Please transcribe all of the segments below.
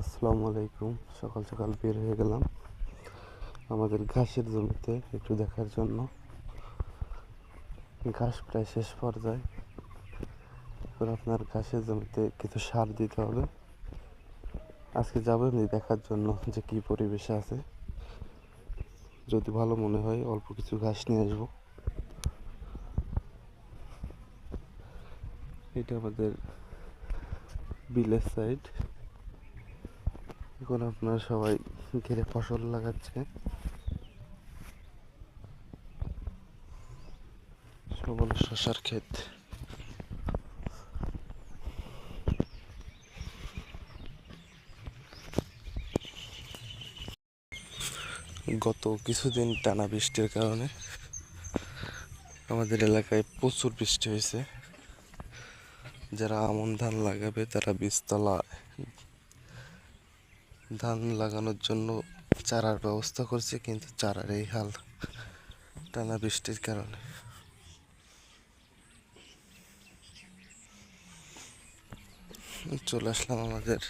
আসসালামু আলাইকুম। সকাল সকাল বের হয়ে গেলাম আমাদের ঘাসের জমিতে একটু দেখার জন্য। ঘাস প্রায় শেষ পর্যায়ে। এবার আপনার ঘাসের জমিতে কিছু সার দিতে হবে। আজকে যাব এমনি দেখার জন্য যে কী পরিবেশে আছে। যদি ভালো মনে হয় অল্প কিছু ঘাস নিয়ে আসব। এটা আমাদের বিলের সাইড এখন আপনারা সবাই ঘিরে ফসল লাগাচ্ছে। সবল শশার ক্ষেত। গত কিছুদিন টানা বৃষ্টির কারণে আমাদের এলাকায় প্রচুর বৃষ্টি হয়েছে। যারা আমন ধান লাগাবে তারা বীজতলা ধান লাগানোর জন্য চারার ব্যবস্থা করছে, কিন্তু চারার এই হাল টানা বৃষ্টির কারণে। চলে আসলাম আমাদের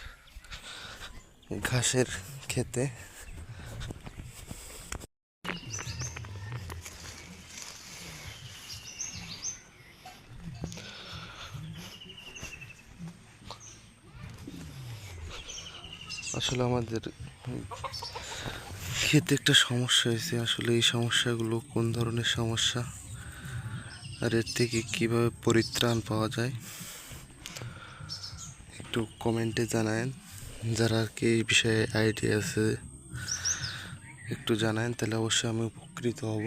ঘাসের খেতে। আসলে আমাদের খেতে একটা সমস্যা হয়েছে। আসলে এই সমস্যাগুলো কোন ধরনের সমস্যা? আর এর থেকে কীভাবে পরিত্রাণ পাওয়া যায়? একটু কমেন্টে জানায়েন। যারা আর কি এই বিষয়ে আইডিয়া আছে, একটু জানায়েন, তাহলে অবশ্যই আমি উপকৃত হব।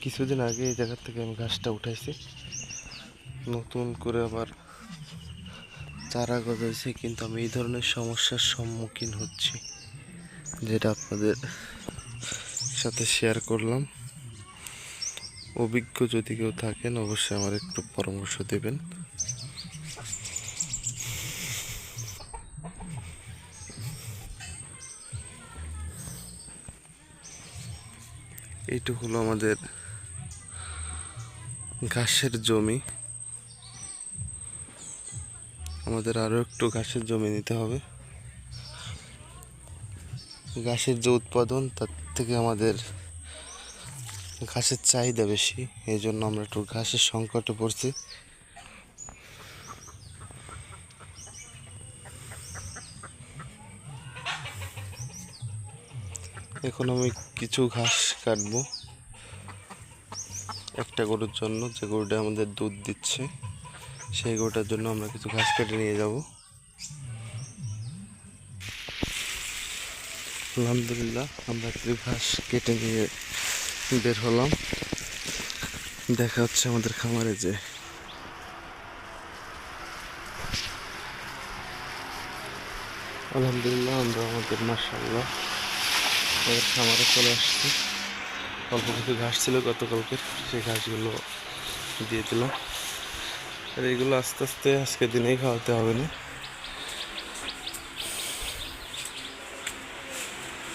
কিছুদিন আগে এই জায়গা থেকে আমি ঘাসটা উঠাইছি। নতুন করে আবার চারা গজাইছে, কিন্তু আমি এই ধরনের সমস্যার সম্মুখীন হচ্ছি, যেটা আপনাদের সাথে শেয়ার করলাম। অভিজ্ঞ যদি কেউ থাকেন, অবশ্যই আমার একটু পরামর্শ দেবেন। এইটুকু হলো আমাদের ঘাসের জমি। আমাদের আরও একটু ঘাসের জমি নিতে হবে। ঘাসের যে উৎপাদন, তার থেকে আমাদের ঘাসের চাহিদা বেশি। এই জন্য আমরা একটু ঘাসের সংকটে পড়ছি। এখন আমি কিছু ঘাস কাটবো। একটা গরুর জন্য, যে গরুটা আমাদের দুধ দিচ্ছে। সেই গোটার জন্য আমরা কিছু ঘাস কেটে নিয়ে যাব। আলহামদুলিল্লাহ, আমরা কিছু ঘাস কেটে নিয়ে বের হলাম। দেখা হচ্ছে আমাদের খামারে যে আলহামদুলিল্লাহ, আমরা আমাদের মার্শাল্লাহ আমাদের খামারে চলে আসছি। অল্প কিছু ঘাস ছিল গতকালকে সেই ঘাসগুলো দিয়ে দিলাম। আর এগুলো আস্তে আস্তে আজকে দিনেই খাওয়াতে হবে না।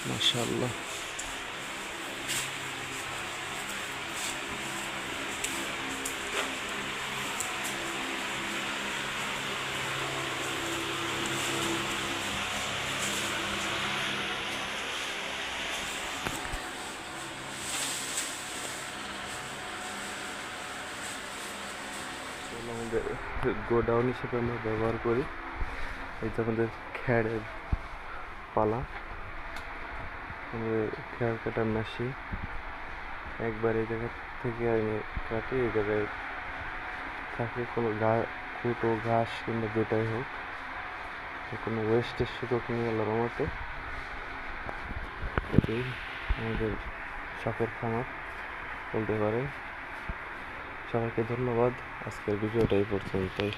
মাশাল্লাহ আমাদের গোডাউন হিসেবে আমরা ব্যবহার করি। এই যে আমাদের খ্যাড়ের পালা। আমাদের খ্যাড় কাটার মেশিন একবার এই জায়গা থেকে আমি কাটি, এই জায়গায় থাকে কোনো ঘা কুটো ঘাস কিংবা যেটাই হোক কোনো ওয়েস্টের সুযোগ নিয়ে আল্লাহর মতো এটাই আমাদের শখের খামার বলতে পারেন। সবাইকে ধন্যবাদ। আজকের ভিডিওটা এই পর্যন্তই।